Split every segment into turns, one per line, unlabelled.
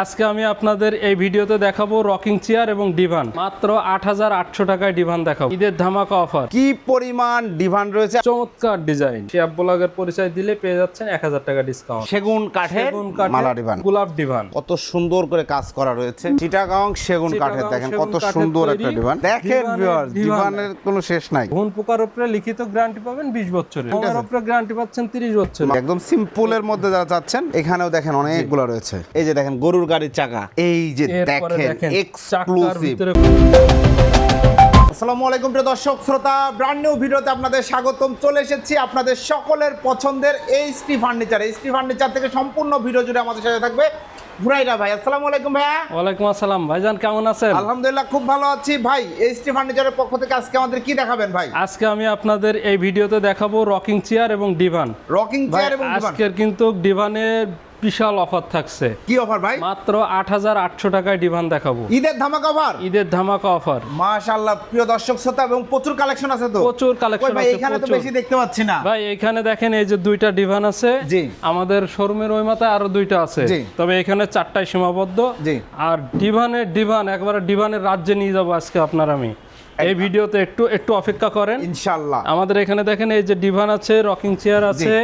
আজকে আমি আপনাদের এই ভিডিওতে দেখাবো রকিং চেয়ার এবং ডিভান। মাত্র আট হাজার আটশো টাকায় ডিভান দেখাবো। ঈদের ধামাকা অফার।
কি পরিমাণ ডিমান্ড রয়েছে?
চমৎকার ডিজাইন। শিয়াব ব্লগের পরিচয় দিলে পেয়ে যাচ্ছেন এক হাজার টাকা ডিসকাউন্ট
সেগুন কাঠের
সেগুন
মালা ডিভান।
গোলাপ ডিভান।
কত সুন্দর করে কাজ করা রয়েছে। চিটাগাং সেগুন কাঠের দেখেন কত সুন্দর একটা ডিভান। দেখেন
ডিভানের
ভিউয়ার
ডিভান।
ডিভানের কোনো শেষ নাই।
ঘুন পোকার উপরে লিখিত গ্যারান্টি পাবেন বিশ বছরের। ফোমের উপরে গ্যারান্টি পাচ্ছেন তিরিশ বছরের।
একদম সিম্পলের মধ্যে যারা চাচ্ছেন এখানেও দেখেন অনেকগুলো রয়েছে। এই যে দেখেন গরুর গাড়ির চাকা। এই যে দেখেন এক্সক্লুসিভ আসসালামু আলাইকুম প্রিয় দর্শক শ্রোতা ব্র্যান্ড নিউ ভিডিওতে আপনাদের স্বাগতম। চলে এসেছি আপনাদের সকলের পছন্দের এইচটি ফার্নিচার এইচটি ফার্নিচার থেকে সম্পূর্ণ ভিডিও জুড়ে আমাদের সাথে থাকবে ঘুরাইরা ভাই। আসসালামু আলাইকুম ভাইয়া।
ওয়ালাইকুম আসসালাম। ভাইজান কেমন আছেন?
আলহামদুলিল্লাহ খুব ভালো আছি। ভাই এইচটি ফার্নিচারের পক্ষ থেকে আজকে আমাদের কি দেখাবেন ভাই?
আজকে আমি আপনাদের এই ভিডিওতে দেখাবো রকিং চেয়ার এবং ডিভান
রকিং চেয়ার এবং divan।
আজকের কিন্তু ডিভানের বিশাল অফার থাকছে।
কি অফার ভাই?
মাত্র আট হাজার আটশো টাকায় ডিভান দেখাবো।
ঈদের ধামাকা অফার?
ঈদের ধামাকা অফার।
মাশাআল্লাহ প্রিয় দর্শক শ্রোতা এবং প্রচুর কালেকশন আছে তো।
প্রচুর কালেকশন
ভাই
আছে
এখানে তো বেশি দেখতে পাচ্ছি না।
ভাই এখানে দেখেন এই যে দুইটা ডিভান আছে।
জি।
আমাদের শোরুমের ওই মাথায় আরও দুইটা আছে। তবে এখানে চারটায় সীমাবদ্ধ।
জি।
আর ডিভানের ডিভান একবারে ডিভানের রাজ্যে নিয়ে যাব আজকে আপনার আমি। এই ভিডিওতে একটু একটু অপেক্ষা করেন।
ইনশাআল্লাহ।
আমাদের এখানে দেখেন এই যে ডিভান আছে রকিং চেয়ার আছে।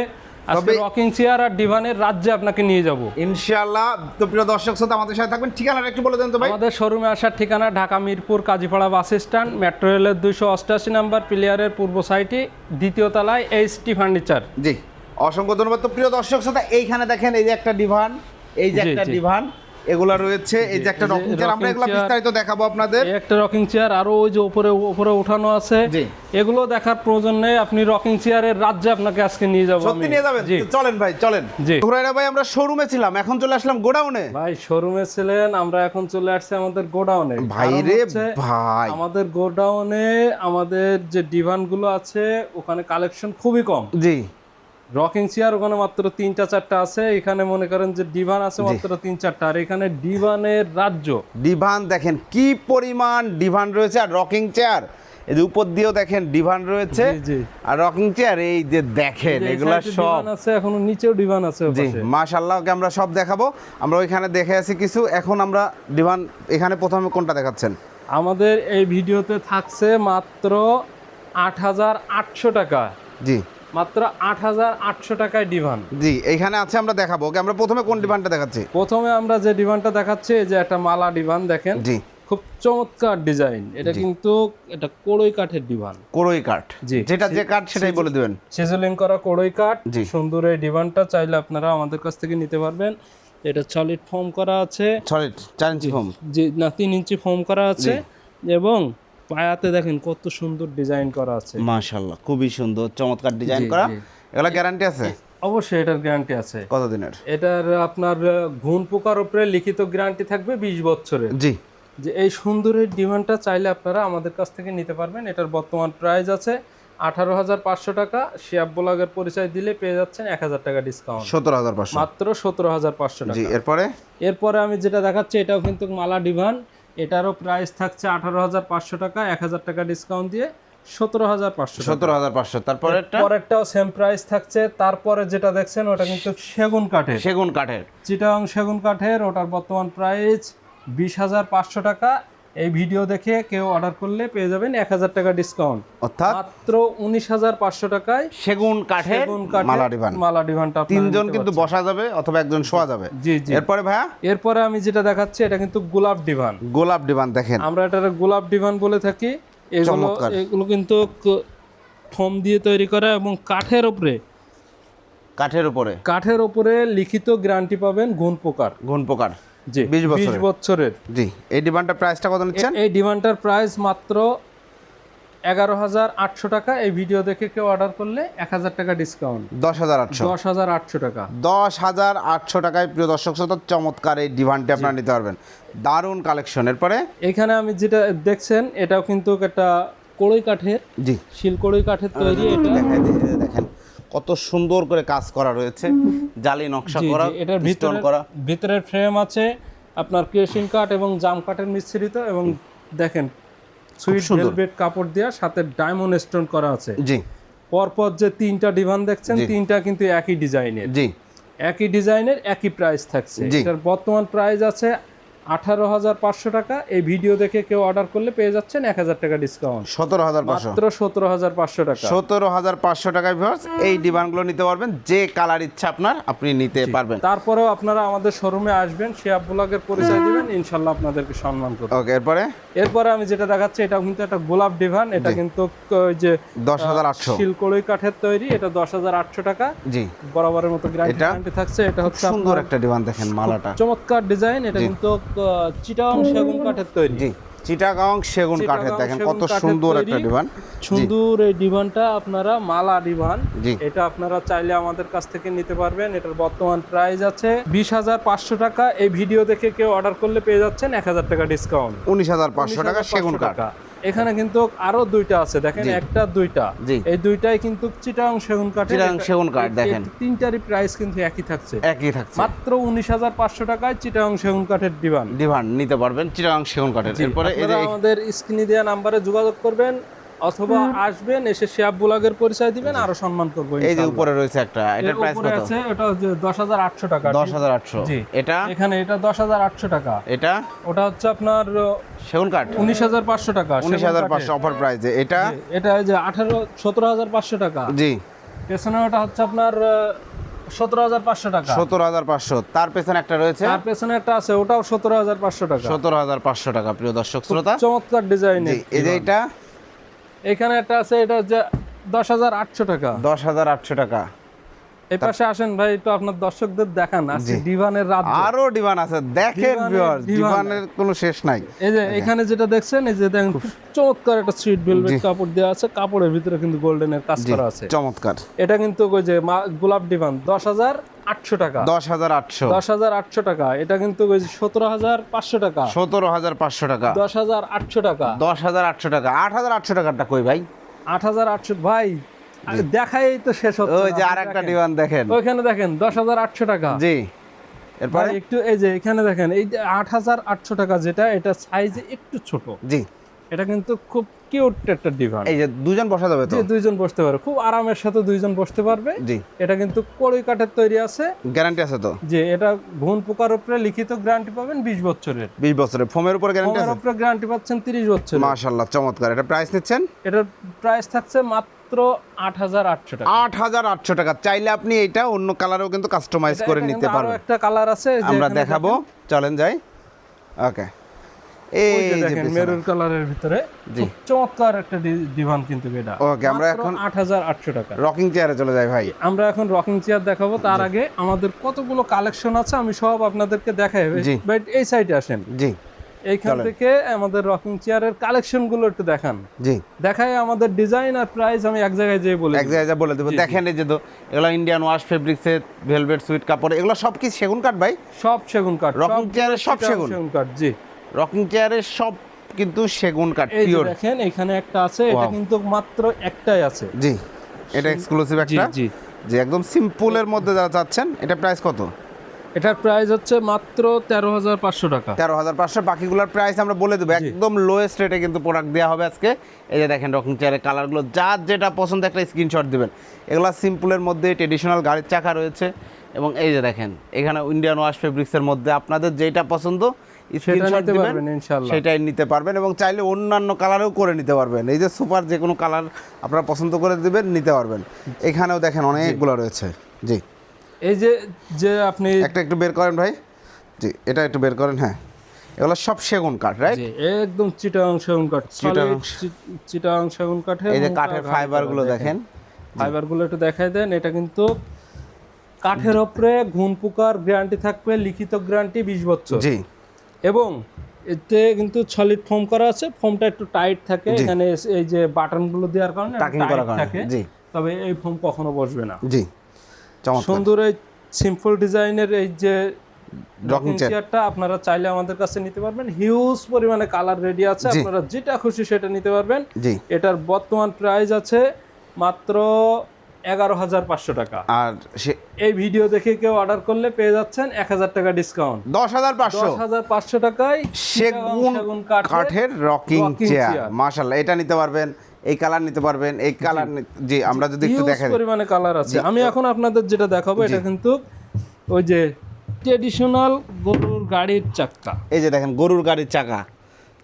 আজকে রকিং চেয়ার আর ডিভানের রাজ্যে আপনাকে নিয়ে যাব।
ইনশাআল্লাহ। তো প্রিয় দর্শক শ্রোতা আমাদের সাথে থাকবেন। ঠিকানাটা একটু বলে দেন তো ভাই।
আমাদের শোরুমে আসার ঠিকানা Dhaka Mirpur Kazipara bus stand metro রেলের দুইশো অষ্টাশি নাম্বার প্লেয়ারের পূর্ব সাইটে দ্বিতীয় তলায় এইচ টি ফার্নিচার
জি অসংখ্য ধন্যবাদ। তো প্রিয় দর্শক শ্রোতা এইখানে দেখেন এই যে একটা ডিভান এই যে একটা ডিভান এগুলা রয়েছে। এই যে একটা রকিং চেয়ার আমরা এগুলা বিস্তারিত দেখাবো আপনাদের।
এই একটা রকিং চেয়ার আরও ওই যে উপরে উপরে উঠানো আছে।
জি।
এগুলো দেখার প্রয়োজন নেই আপনি রকিং চেয়ারের রাজ্যে আপনাকে আজকে নিয়ে যাব
সত্যি নিয়ে যাবেন? চলেন ভাই চলেন।
জি।
হুরাইরা ভাই আমরা শোরুমে ছিলাম এখন চলে আসলাম গোডাউনে।
ভাই শোরুমে ছিলেন আমরা এখন চলে আসছি আমাদের গোডাউনে।
ভাই রে ভাই।
আমাদের গোডাউনে আমাদের যে ডিভানগুলো আছে ওখানে কালেকশন খুবই কম।
জি।
রকিং চেয়ার ওখানে মাত্র তিনটা চারটা আছে। এখানে মনে করেন যে ডিভান আছে মাত্র তিন চারটা। আর এখানে ডিভানের রাজ্য।
ডিভান দেখেন কি পরিমাণ ডিভান রয়েছে। আর রকিং চেয়ার এই যে উপর দিয়েও দেখেন ডিভান রয়েছে। আর রকিং চেয়ার এই যে দেখেন এগুলা সব।
আছে এখনও নিচেও ডিভান আছে
জি
ওপাশে।
মাশাল্লাহকে আমরা সব দেখাবো। আমরা ওইখানে দেখে আছি কিছু। এখন আমরা ডিভান এখানে প্রথমে কোনটা দেখাচ্ছেন?
আমাদের এই ভিডিওতে থাকছে মাত্র আট হাজার আটশো টাকা।
জি।
মাত্র আট হাজার আটশো টাকায় ডিভান।
জি এইখানে আছে আমরা দেখাবো। ওকে আমরা প্রথমে কোন ডিভানটা দেখাচ্ছি?
প্রথমে আমরা যে ডিভানটা দেখাচ্ছি এই যে একটা মালা ডিভান দেখেন।
জি।
খুব চমৎকার ডিজাইন। এটা কিন্তু এটা কড়ই কাঠের ডিভান।
কোরই কাঠ।
জি।
যেটা যে কাঠ সেটাই বলে দিবেন।
সিজলিং করা কড়ই কাঠ।
জি।
সুন্দর এই ডিভানটা চাইলে আপনারা আমাদের কাছ থেকে নিতে পারবেন। এটা সলিড ফোম করা আছে।
সরি চার ইঞ্চি ফোম
যে না তিন ইঞ্চি ফোম করা আছে। এবং পায়াতে দেখেন কত সুন্দর ডিজাইন করা আছে।
মাশাল্লাহ খুবই সুন্দর চমৎকার ডিজাইন করা। এগুলা গ্যারান্টি আছে?
অবশ্যই এটার গ্যারান্টি আছে।
কতদিনের?
এটার আপনার ঘুণ পোকার উপরে লিখিত গ্যারান্টি থাকবে বিশ বছরের।
জি।
যে এই সুন্দরের ডিমান্ডটা চাইলে আপনারা আমাদের কাছ থেকে নিতে পারবেন। এটার বর্তমান প্রাইস আছে আঠারো হাজার পাঁচশো টাকা। শিয়াব ব্লগের পরিচয় দিলে পেয়ে যাচ্ছেন এক হাজার টাকা ডিসকাউন্ট
সতেরো হাজার পাঁচশো।
মাত্র সতেরো হাজার পাঁচশো টাকা।
এরপরে?
এরপরে আমি যেটা দেখাচ্ছি এটাও কিন্তু মালা ডিভান এটারও প্রাইস থাকছে আঠারো হাজার পাঁচশো টাকা এক হাজার টাকা ডিসকাউন্ট দিয়ে সতেরো হাজার পাঁচশো
সতেরো হাজার পাঁচশো তারপরে
পরেরটাও সেম প্রাইস থাকছে তারপরে যেটা দেখছেন ওটা কিন্তু সেগুন কাঠের।
সেগুন কাঠের।
চিটাং সেগুন কাঠের ওটার বর্তমান প্রাইস বিশ হাজার পাঁচশো টাকা এই ভিডিও দেখে কেউ অর্ডার করলে পেয়ে যাবেন এক হাজার টাকা ডিসকাউন্ট।
অর্থাৎ
মাত্র উনিশ হাজার পাঁচশো টাকায়
সেগুন কাঠের
সেগুন কাঠের
মালা ডিভান
মালা ডিভানটা
তিনজন কিন্তু বসা যাবে অথবা একজন শোয়া যাবে।
জি জি।
এরপরে ভাইয়া?
এরপরে আমি যেটা দেখাচ্ছি এটা কিন্তু গোলাপ ডিভান
গোলাপ ডিভান দেখেন।
আমরা এটার গোলাপ ডিভান বলে থাকি। এগুলো এগুলো কিন্তু ফোম দিয়ে তৈরি করা এবং কাঠের উপরে
কাঠের উপরে।
কাঠের উপরে লিখিত গ্যারান্টি পাবেন গুণ পোকার
ঘুন পোকার
জি।
20 বছরের।
বিশ বছরের।
জি এই ডিভানটার প্রাইসটা কত নিচ্ছেন?
এই ডিমান্ডটার প্রাইস মাত্র এগারো হাজার আটশো টাকা। এই ভিডিও দেখে কেউ অর্ডার করলে এক হাজার টাকা ডিসকাউন্ট।
দশ হাজার আটশো।
দশ হাজার আটশো টাকা।
দশ হাজার আটশো টাকায় প্রিয় দর্শক শ্রোতা চমৎকার এই ডিভানটি আপনারা নিতে পারবেন। দারুণ কালেকশন। এরপরে?
এখানে আমি যেটা দেখছেন এটাও কিন্তু একটা কড়ই কাঠের
জি।
শিল কড়ই কাঠের তৈরি। এটা
দেখেন। কত সুন্দর করে কাজ করা রয়েছে। জালি নকশা করা
এটার ভিতরে
করা।
ভিতরের ফ্রেম আছে আপনার কেশিন কাঠ এবং জাম কাঠের মিশ্রিত এবং দেখেন সুইট। ভেলভেট কাপড় দেওয়া সাথে ডায়মন্ড স্টোন করা আছে।
জি।
পরপর যে তিনটা ডিভান দেখছেন তিনটা কিন্তু একই ডিজাইনের
জি।
একই ডিজাইনের একই প্রাইস থাকছে। এটার বর্তমান প্রাইস আছে আঠারো হাজার পাঁচশো টাকা। এই ভিডিও দেখে কেউ অর্ডার করলে পেয়ে যাচ্ছেন এক হাজার টাকা ডিসকাউন্ট
সতেরো হাজার
মাত্র সতেরো হাজার পাঁচশো টাকা।
সতেরো হাজার পাঁচশো টাকায় ভিউয়ার্স এই ডিমান্ডগুলো নিতে পারবেন যে কালার ইচ্ছা আপনার আপনি নিতে পারবেন।
তারপরেও আপনারা আমাদের শোরুমে আসবেন শিয়াব ব্লগের পরিচয় দিবেন ইনশাল্লাহ আপনাদেরকে সম্মান করব।
ওকে এরপরে?
এরপরে আমি যেটা দেখাচ্ছি এটা কিন্তু একটা গোলাপ ডিভান এটা কিন্তু ওই যে
দশ হাজার আটশো।
শিলকড়ই কাঠের তৈরি এটা দশ হাজার আটশো টাকা।
জি।
বরাবরের মতো গ্যারান্টি থাকছে এটা হচ্ছে
সুন্দর একটা ডিমান্ড দেখেন মালাটা।
চমৎকার ডিজাইন এটা কিন্তু চিটাং সেগুন কাঠের তৈরি।
জি চিটাগাং সেগুন কাঠের দেখেন কত সুন্দর একটা ডিভান।
সুন্দর এই ডিভানটা আপনারা মালা ডিভান। এটা আপনারা চাইলে আমাদের কাছ থেকে নিতে পারবেন। এটার বর্তমান প্রাইস আছে বিশ হাজার পাঁচশো টাকা। এই ভিডিও দেখে কেউ অর্ডার করলে পেয়ে যাচ্ছেন এক হাজার টাকা ডিসকাউন্ট।
উনিশ হাজার পাঁচশো টাকা সেগুন কাঠ।
এখানে কিন্তু আরও দুইটা আছে দেখেন একটা দুইটা। এই দুইটাই কিন্তু চিটাং সেগুন কাঠ
চিটাং সেগুন কাঠ দেখেন।
তিনটারই প্রাইস কিন্তু একই থাকছে।
একই থাকছে।
মাত্র উনিশ হাজার পাঁচশো টাকায় চিটাং সেগুন কাঠের ডিভান
ডিভান নিতে পারবেন চিটাং সেগুন কাঠের। এরপরে
আমাদের স্ক্রিনে দেওয়া নাম্বারে যোগাযোগ করবেন। অথবা আসবেন এসে শিয়াব বুলাগের পরিচয় দিবেন আরও সম্মান করব
এই যে উপরে রয়েছে একটা এটার প্রাইস কত?
আছে হাজার আটশো টাকা
দশ হাজার আটশো।
জি।
এটা?
এখানে এটা দশ হাজার আটশো টাকা।
এটা?
ওটা হচ্ছে আপনার
সেগুন কাঠ?
উনিশ হাজার পাঁচশো টাকা
উনিশ হাজার
সেগুন
পাঁচশো অফার প্রাইসে এটা?
এটা এই যে আঠারো সতেরো হাজার পাঁচশো টাকা।
জি।
পেছনে ওটা হচ্ছে আপনার সতেরো হাজার পাঁচশো টাকা।
সতেরো হাজার পাঁচশো। তার পেছনে একটা রয়েছে?
তার পেছনে একটা আছে ওটাও সতেরো হাজার পাঁচশো টাকা।
সতেরো হাজার পাঁচশো টাকা প্রিয় দর্শক শ্রোতা।
চমৎকার ডিজাইন
এই যে এটা?
এখানে একটা আছে এটা হচ্ছে দশ হাজার আটশো টাকা।
দশ হাজার আটশো টাকা।
এই পাশে আসেন ভাই একটু আপনার দর্শকদের দেখান। আজকে ডিভানের রাত
আরও ডিমান্ড আছে। দেখেন
ডিমানের-
ডিমান্ডের কোনো শেষ নাই।
এই যে এখানে যেটা দেখছেন এই যে দেখেন চমৎকার একটা স্ট্রিট ভেলভেট কাপড় দেওয়া আছে। কাপড়ের ভিতরে কিন্তু গোল্ডেনের কাজ করা আছে।
চমৎকার।
এটা কিন্তু ওই যে গোলাপ ডিভান দশ হাজার আটশো টাকা।
দশ হাজার আটশো।
দশ হাজার আটশো টাকা। এটা কিন্তু ওই সতেরো হাজার পাঁচশো টাকা।
সতেরো হাজার পাঁচশো টাকা।
দশ হাজার আটশো টাকা।
দশ হাজার আটশো টাকা। আট হাজার আটশো টাকাটা কই ভাই?
আট হাজার আটশো ভাই দেখাই তো শেষ হচ্ছে
ওই যে
আপনি
আর
দেখেন।
ডিমান্ড দেখেন।
ওইখানে দেখেন দশ হাজার আটশো টাকা।
জি। এরপরে?
একটু এই যে এখানে দেখেন এই আট হাজার আটশো টাকা যেটা এটা সাইজে একটু ছোট।
জি।
এটা কিন্তু খুব কিউট একটা ডিভান
এই যে দুজন বসা যাবে তো?
দুইজন বসতে পারে খুব আরামের সাথে দুইজন বসতে পারবে।
জি।
এটা কিন্তু কড়ই কাঠের তৈরি আছে।
গ্যারান্টি আছে তো?
যে এটা ঘুণ পোকার উপরে লিখিত গ্যারান্টি পাবেন বিশ বছরের।
বিশ বছরের। ফোমের উপর গ্যারান্টি
ফোমের
আছে?
উপরে গ্যারান্টি পাচ্ছেন তিরিশ বছরের।
মাশাল্লাহ চমৎকার। এটা প্রাইস নিচ্ছেন?
এটার প্রাইস থাকছে মাত্র আট হাজার আটশো টাকা।
আট হাজার আটশো টাকা। চাইলে আপনি এটা অন্য কালারেও কিন্তু কাস্টমাইজ করে নিতে পারবেন।
একটা কালার আছে
আমরা দেখাবো। চলেন যাই। ওকে এই।
মেরুন কালারের ভিতরে
জি।
চমৎকার একটা ডিভান কিন্তু এটা।
ওকে, আমরা এখন
আট হাজার আটশো টাকা।
রকিং চেয়ারে চলে যাই ভাই।
আমরা এখন রকিং চেয়ার দেখাবো। তার আগে আমাদের কতগুলো কালেকশন আছে আমি সব আপনাদেরকে দেখাই। বাট এই সাইডে আসেন।
জি।
এইখান থেকে আমাদের রকিং চেয়ারের কালেকশনগুলো একটু দেখান।
জি।
দেখাই আমাদের ডিজাইন আর প্রাইস আমি এক জায়গায় যেয়ে বলে
এক জায়গায় বলে দেবো। দেখেন এই যে তো এগুলো ইন্ডিয়ান ওয়াশ ফেব্রিক্সের ভেলভেট সুইট কাপড় এগুলো সব কি সেগুন কাঠ ভাই?
সব সেগুন কাঠ।
রকিং চেয়ারের সব সেগুন।
সেগুন। কাঠ জি।
রকিং চেয়ারের সব কিন্তু সেগুন কাঠ পিওর
দেখেন এখানে একটা আছে এটা কিন্তু মাত্র একটাই আছে।
জি এটা এক্সক্লুসিভ
জি
একটা?
জি
যে একদম সিম্পলের মধ্যে যারা চাচ্ছেন এটা প্রাইস কত?
এটার প্রাইস হচ্ছে মাত্র তেরো হাজার পাঁচশো টাকা।
তেরো হাজার পাঁচশো বাকিগুলোর প্রাইস আমরা বলে দেবো। একদম লোয়েস্ট রেটে কিন্তু প্রোডাক্ট দেওয়া হবে আজকে। এই যে দেখেন রকিং চেয়ারের কালারগুলো যার যেটা পছন্দ একটা স্ক্রিনশট দিবেন। এগুলো সিম্পলের মধ্যে ট্রেডিশনাল গাড়ির চাকা রয়েছে। এবং এই যে দেখেন এখানে ইন্ডিয়ান ওয়াশ ফেব্রিক্সের মধ্যে আপনাদের যেটা পছন্দ স্ক্রিনশট। সেটাই নিতে পারবেন এবং চাইলে অন্যান্য কালারেও করে নিতে পারবেন। এই যে সুপার যে কোনো কালার আপনারা পছন্দ করে দিবেন নিতে পারবেন। এখানেও দেখেন অনেকগুলো রয়েছে। জি।
এই যে যে আপনি
একটা একটু বের করেন ভাই। জি এটা একটু বের করেন হ্যাঁ। এগুলো সব সেগুন কাঠ রাইট
জি একদম চিটাং সেগুন কাঠ
চিটাগাং।
চিটাং সেগুন কাঠের
এই যে কাঠের ফাইবারগুলো দেখেন।
ফাইবারগুলো একটু দেখাই দেন এটা কিন্তু কাঠের উপরে ঘুন পোকার গ্যারান্টি থাকবে লিখিত গ্যারান্টি বিশ বছর।
জি।
এবং এতে কিন্তু সলিড ফোম করা আছে ফোমটা একটু টাইট থাকে এখানে এই যে বাটনগুলো দেওয়ার কারণে টাইট থাকে
জি।
তবে এই ফোম কখনো বসবে না।
জি।
সুন্দর এই সিম্পল ডিজাইনের এই যে রকিং চেয়ারটা আপনারা চাইলে আমাদের কাছে নিতে পারবেন। হিউজ পরিমাণে কালার রেডি আছে। আপনারা যেটা খুশি সেটা নিতে পারবেন। এটার বর্তমান প্রাইস আছে মাত্র এগারো হাজার পাঁচশো টাকা।
আর
এই ভিডিও দেখে কেউ অর্ডার করলে পেয়ে যাচ্ছেন এক হাজার টাকা ডিসকাউন্ট
দশ হাজার পাঁচশো।
দশ হাজার পাঁচশো টাকায়
সেগুন
কাঠের
রকিং চেয়ার। মাশাল্লাহ এটা নিতে পারবেন। এই কালার নিতে পারবেন এই কালার জি আমরা যদি একটু দেখাই
পরিমাণে কালার আছে। আমি এখন আপনাদের যেটা দেখাবো এটা কিন্তু ওই যে ট্রেডিশনাল গরুর গাড়ির চাকা।
এই যে দেখেন গরুর গাড়ির চাকা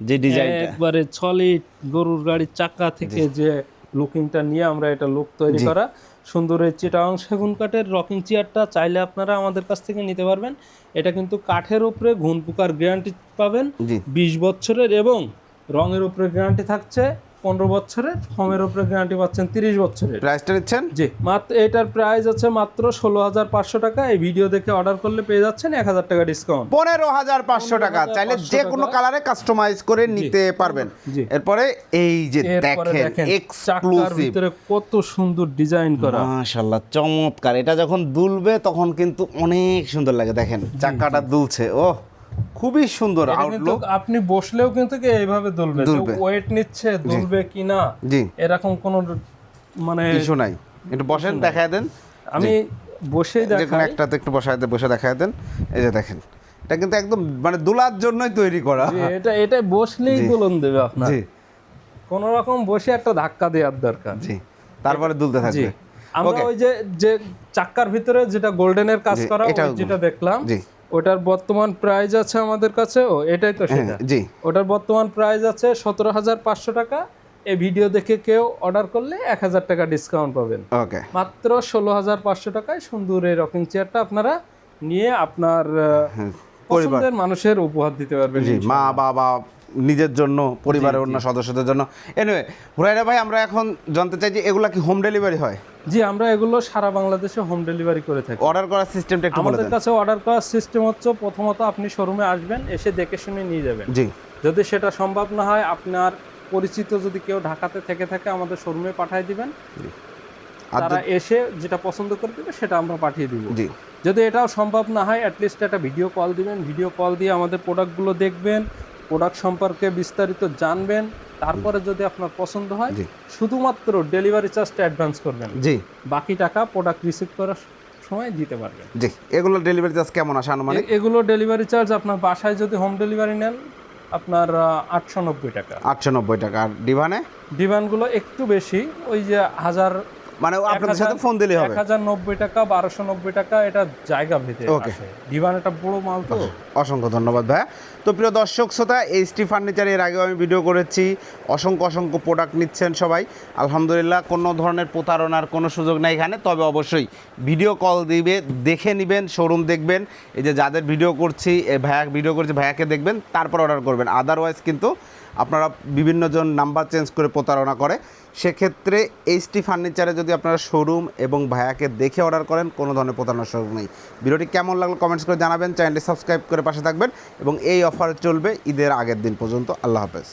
যে ডিজাইনটা
একবারে সলিড গরুর গাড়ির চাকা থেকে যে লুকিংটা নিয়ে আমরা এটা লুক তৈরি করা। সুন্দর এই চিটাং সেগুন কাঠের রকিং চেয়ারটা চাইলে আপনারা আমাদের কাছ থেকে নিতে পারবেন। এটা কিন্তু কাঠের উপরে ঘুন পোকার গ্যারান্টি পাবেন। বিশ বছরের এবং রঙের উপরে গ্যারান্টি থাকছে। পনেরো বছরের ফর্মের উপরে গ্যারান্টি পাচ্ছেন তিরিশ বছরের।
প্রাইসটা দিচ্ছেন
জি মাত্র এটার প্রাইস আছে মাত্র ষোলো হাজার পাঁচশো টাকা। এই ভিডিও দেখে অর্ডার করলে পেয়ে যাচ্ছেন এক হাজার টাকা ডিসকাউন্ট
পনেরো হাজার পাঁচশো টাকা। চাইলে যে কোনো কালারে কাস্টমাইজ করে নিতে পারবেন। এরপরে এই যে দেখেন এক্সক্লুসিভ
ভিতরে কত সুন্দর ডিজাইন করা।
মাশাল্লাহ চমৎকার। এটা যখন দুলবে তখন কিন্তু অনেক সুন্দর লাগে। দেখেন চাকাটা দুলছে। ও খুবই সুন্দর আউটলুক
আপনি বসলেও কিন্তু কি এইভাবে দুলবে। ওয়েট নিচ্ছে দুলবে কিনা
জি।
এরকম কোনো মানে
কিছু নাই। একটু বসেন দেখায় দেন।
আমি বসেই
যে
দেখাই।
একটাতে একটু বসায় দে- বসে দেখায় দেন। এই যে দেখেন। এটা কিন্তু একদম মানে দুলার জন্যই তৈরি করা।
এটা এটা বসলেই দোলন দেবে আপনার।
জি।
কোন রকম বসে একটা ধাক্কা দেওয়ার দরকার।
জি। তারপরে দুলতে থাকবে।
আমরা ওই যে যে চাক্কার ভিতরে যেটা গোল্ডেনের কাজ করা যেটা দেখলাম।
জি।
ওটার বর্তমান প্রাইস আছে আমাদের কাছে ও এটাই তো সেটা।
হ্যাঁ, জি।
ওটার বর্তমান প্রাইস আছে সতেরো হাজার পাঁচশো টাকা। এই ভিডিও দেখে কেউ অর্ডার করলে এক হাজার টাকা ডিসকাউন্ট পাবেন।
ওকে
মাত্র ষোলো হাজার পাঁচশো টাকায় সুন্দর এই রকিং চেয়ারটা আপনারা নিয়ে আপনার
হ্যাঁ,
মানুষের উপহার দিতে পারবেন
জি মা বাবা নিজের জন্য পরিবারের অন্য সদস্যদের জন্য। এনিওয়ে হুরাইরা ভাই আমরা এখন জানতে চাই যে এগুলা কি হোম ডেলিভারি হয়?
জি আমরা এগুলো সারা বাংলাদেশে হোম ডেলিভারি করে থাকি।
অর্ডার করার সিস্টেমটা একটু
আমাদের কাছে অর্ডার করার সিস্টেম হচ্ছে প্রথমত আপনি শোরুমে আসবেন এসে দেখে শুনে নিয়ে যাবেন।
জি।
যদি সেটা সম্ভব না হয় আপনার পরিচিত যদি কেউ ঢাকাতে থেকে থাকে আমাদের শোরুমে পাঠিয়ে দিবেন। তারা এসে যেটা পছন্দ করে দেবে সেটা আমরা পাঠিয়ে দিব।
জি।
যদি এটাও সম্ভব না হয় অ্যাটলিস্ট একটা ভিডিও কল দিবেন। ভিডিও কল দিয়ে আমাদের প্রোডাক্টগুলো দেখবেন। প্রোডাক্ট সম্পর্কে বিস্তারিত জানবেন তারপরে যদি আপনার পছন্দ হয়। শুধুমাত্র ডেলিভারি চার্জটা অ্যাডভান্স করবেন।
জি।
বাকি টাকা প্রোডাক্ট রিসিভ করার সময় দিতে পারবেন।
জি এগুলো ডেলিভারি চার্জ কেমন আসে আনুমানিক?
এগুলো ডেলিভারি চার্জ আপনার বাসায় যদি হোম ডেলিভারি নেন আপনার আটশো নব্বই টাকা।
আটশো নব্বই টাকা। আর ডিভানে?
ডিভানগুলো একটু বেশি ওই যে হাজার
মানে আপনাদের সাথে ফোন দিলেই হবে।
এক হাজার নব্বই টাকা বারোশো নব্বই টাকা এটা জায়গা ভেদে. আসে। ডিমান্ড একটা বড় মাল তো।
অসংখ্য ধন্যবাদ ভাইয়া। তো প্রিয় দর্শক শ্রোতা এইচটি ফার্নিচার এর আগেও আমি ভিডিও করেছি। অসংখ্য অসংখ্য প্রোডাক্ট নিচ্ছেন সবাই। আলহামদুলিল্লাহ কোনো ধরনের প্রতারণার কোনো সুযোগ নেই এখানে। তবে অবশ্যই ভিডিও কল দিবে দেখে নেবেন শোরুম দেখবেন। এই যে যাদের ভিডিও করছি ভাইয়া ভিডিও করছি ভাইয়াকে দেখবেন তারপর অর্ডার করবেন। আদারওয়াইজ কিন্তু আপনারা বিভিন্নজন নাম্বার চেঞ্জ করে প্রতারণা করে, সেক্ষেত্রে এইচটি ফার্নিচারে যদি আপনারা শোরুম এবং ভায়াকে দেখে অর্ডার করেন, কোনো ধরনের প্রতারণার সুযোগ নেই। ভিডিওটি কেমন লাগল কমেন্টস করে জানাবেন চ্যানেলটি সাবস্ক্রাইব করে পাশে থাকবেন এবং এই অফার চলবে ঈদের আগের দিন পর্যন্ত। আল্লাহ হাফেজ।